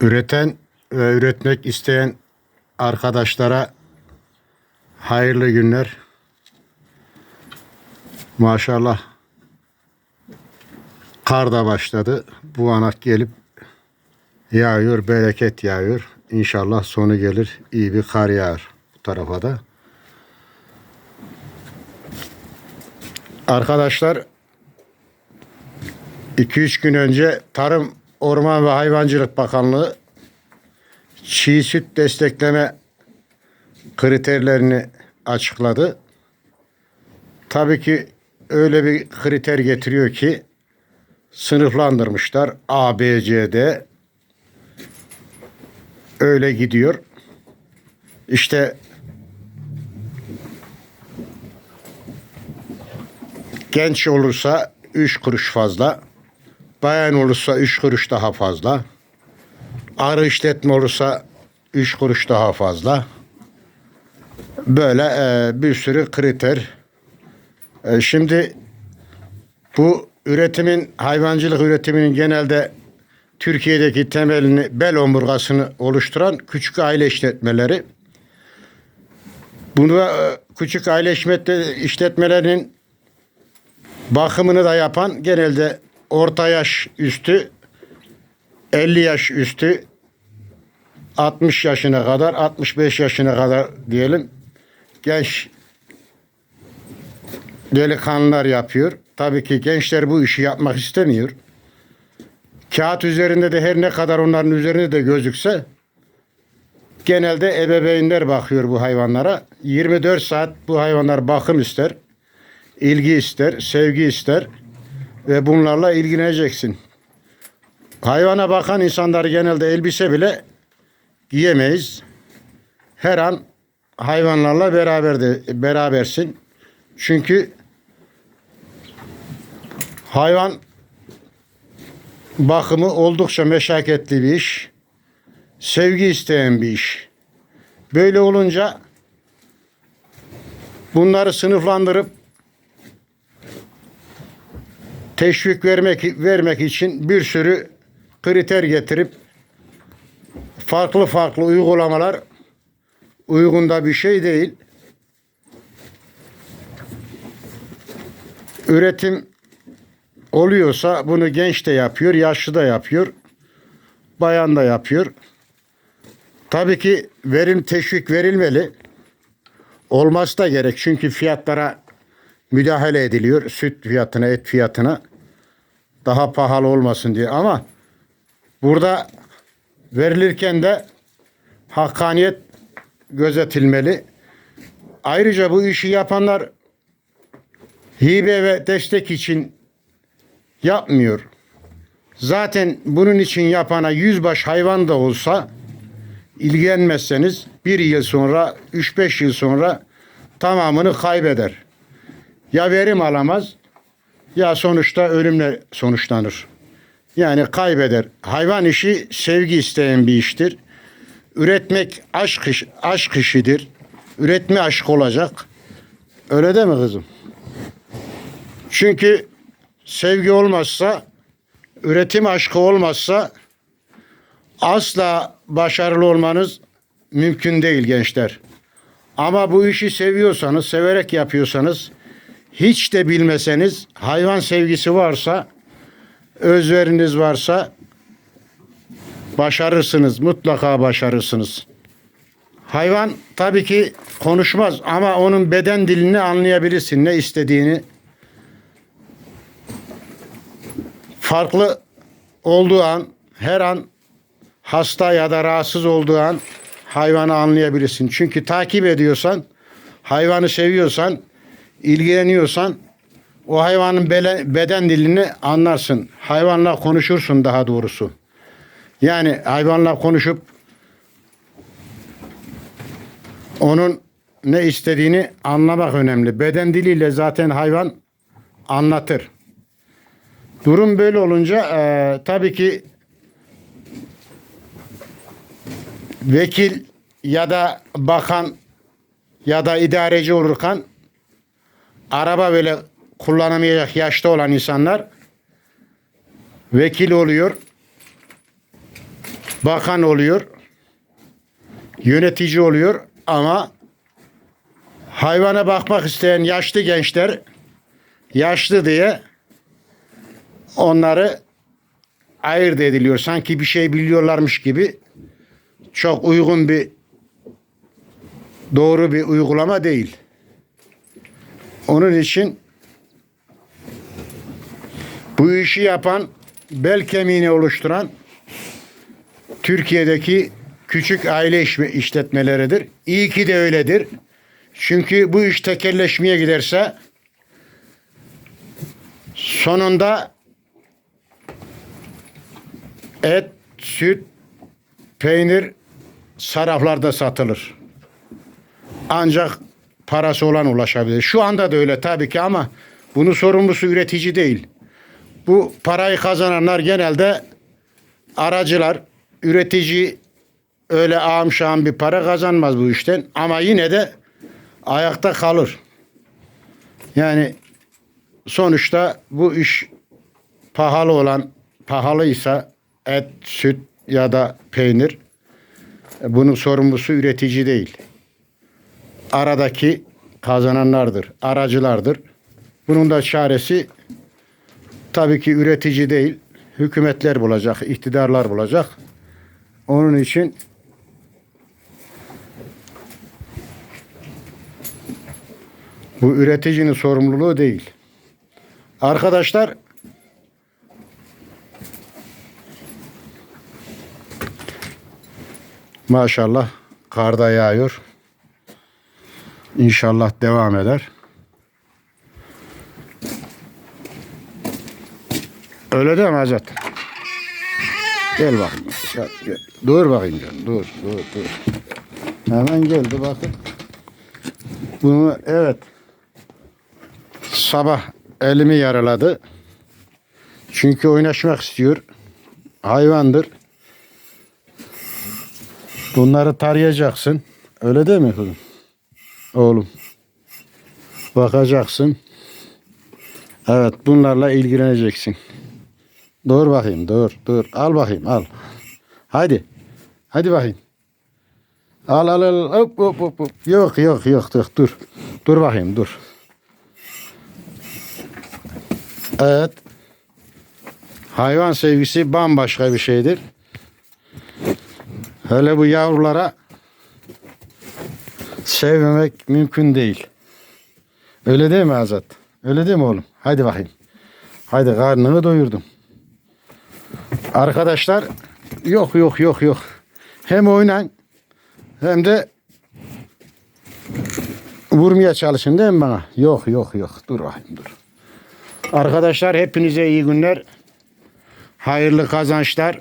Üreten ve üretmek isteyen arkadaşlara hayırlı günler. Maşallah kar da başladı. Bu anak gelip yağıyor, bereket yağıyor. İnşallah sonu gelir. iyi bir kar yağar bu tarafa da. Arkadaşlar 2-3 gün önce Tarım Orman ve Hayvancılık Bakanlığı çiğ süt destekleme kriterlerini açıkladı. Tabii ki öyle bir kriter getiriyor ki sınıflandırmışlar. A, B, C, D öyle gidiyor. İşte genç olursa 3 kuruş fazla. Bayan olursa 3 kuruş daha fazla. Arı işletme olursa 3 kuruş daha fazla. Böyle e, bir sürü kriter. E, şimdi bu üretimin, hayvancılık üretiminin genelde Türkiye'deki temelini, bel omurgasını oluşturan küçük aile işletmeleri. Bunu e, küçük aile işletme- işletmelerinin bakımını da yapan genelde orta yaş üstü 50 yaş üstü 60 yaşına kadar 65 yaşına kadar diyelim genç delikanlılar yapıyor. Tabii ki gençler bu işi yapmak istemiyor. Kağıt üzerinde de her ne kadar onların üzerinde de gözükse genelde ebeveynler bakıyor bu hayvanlara. 24 saat bu hayvanlar bakım ister, ilgi ister, sevgi ister ve bunlarla ilgileneceksin. Hayvana bakan insanlar genelde elbise bile giyemeyiz. Her an hayvanlarla beraber de berabersin. Çünkü hayvan bakımı oldukça meşakkatli bir iş. Sevgi isteyen bir iş. Böyle olunca bunları sınıflandırıp teşvik vermek vermek için bir sürü kriter getirip farklı farklı uygulamalar uygunda bir şey değil. Üretim oluyorsa bunu genç de yapıyor, yaşlı da yapıyor, bayan da yapıyor. Tabii ki verim teşvik verilmeli. Olması da gerek çünkü fiyatlara müdahale ediliyor. Süt fiyatına, et fiyatına daha pahalı olmasın diye ama burada verilirken de hakkaniyet gözetilmeli. Ayrıca bu işi yapanlar hibe ve destek için yapmıyor. Zaten bunun için yapana yüzbaş hayvan da olsa ilgilenmezseniz bir yıl sonra, 3-5 yıl sonra tamamını kaybeder. Ya verim alamaz ya sonuçta ölümle sonuçlanır. Yani kaybeder. Hayvan işi sevgi isteyen bir iştir. Üretmek aşk, iş, aşk işidir. Üretme aşk olacak. Öyle değil mi kızım? Çünkü sevgi olmazsa, üretim aşkı olmazsa asla başarılı olmanız mümkün değil gençler. Ama bu işi seviyorsanız, severek yapıyorsanız, hiç de bilmeseniz, hayvan sevgisi varsa, özveriniz varsa başarırsınız. Mutlaka başarırsınız. Hayvan tabii ki konuşmaz ama onun beden dilini anlayabilirsin. Ne istediğini. Farklı olduğu an, her an hasta ya da rahatsız olduğu an hayvanı anlayabilirsin. Çünkü takip ediyorsan, hayvanı seviyorsan, ilgileniyorsan o hayvanın beden dilini anlarsın. Hayvanla konuşursun daha doğrusu. Yani hayvanla konuşup onun ne istediğini anlamak önemli. Beden diliyle zaten hayvan anlatır. Durum böyle olunca eee, tabii ki vekil ya da bakan ya da idareci olurken araba böyle kullanamayacak yaşta olan insanlar vekil oluyor. bakan oluyor, yönetici oluyor ama hayvana bakmak isteyen yaşlı gençler yaşlı diye onları ayırt ediliyor. Sanki bir şey biliyorlarmış gibi çok uygun bir doğru bir uygulama değil. Onun için bu işi yapan bel kemiğini oluşturan Türkiye'deki küçük aile işletmeleridir. İyi ki de öyledir. Çünkü bu iş tekelleşmeye giderse sonunda et, süt, peynir saraflarda satılır. Ancak parası olan ulaşabilir. Şu anda da öyle tabii ki ama bunun sorumlusu üretici değil. Bu parayı kazananlar genelde aracılar, üretici öyle ağam şahım bir para kazanmaz bu işten ama yine de ayakta kalır. Yani sonuçta bu iş pahalı olan pahalıysa et, süt ya da peynir e, bunun sorumlusu üretici değil. Aradaki kazananlardır, aracılardır. Bunun da çaresi tabii ki üretici değil, hükümetler bulacak, iktidarlar bulacak. Onun için bu üreticinin sorumluluğu değil. Arkadaşlar maşallah karda yağıyor. İnşallah devam eder. Öyle değil mi Azat? Gel bakayım. Gel, gel. Dur bakayım canım. Dur, dur, dur. Hemen geldi bakın. Bunu evet. Sabah elimi yaraladı. Çünkü oynaşmak istiyor. Hayvandır. Bunları tarayacaksın. Öyle değil mi kızım? Oğlum. Bakacaksın. Evet bunlarla ilgileneceksin. Dur bakayım dur dur. Al bakayım al. Haydi. Hadi bakayım. Al al al. Hop hop hop. hop. Yok yok yok dur dur. Dur bakayım dur. Evet. Hayvan sevgisi bambaşka bir şeydir. Hele bu yavrulara sevmemek mümkün değil. Öyle değil mi Azat? Öyle değil mi oğlum? Haydi bakayım. Haydi karnını doyurdum. Arkadaşlar yok yok yok yok. Hem oynan hem de vurmaya çalışın değil mi bana? Yok yok yok. Dur bakayım dur. Arkadaşlar hepinize iyi günler. Hayırlı kazançlar.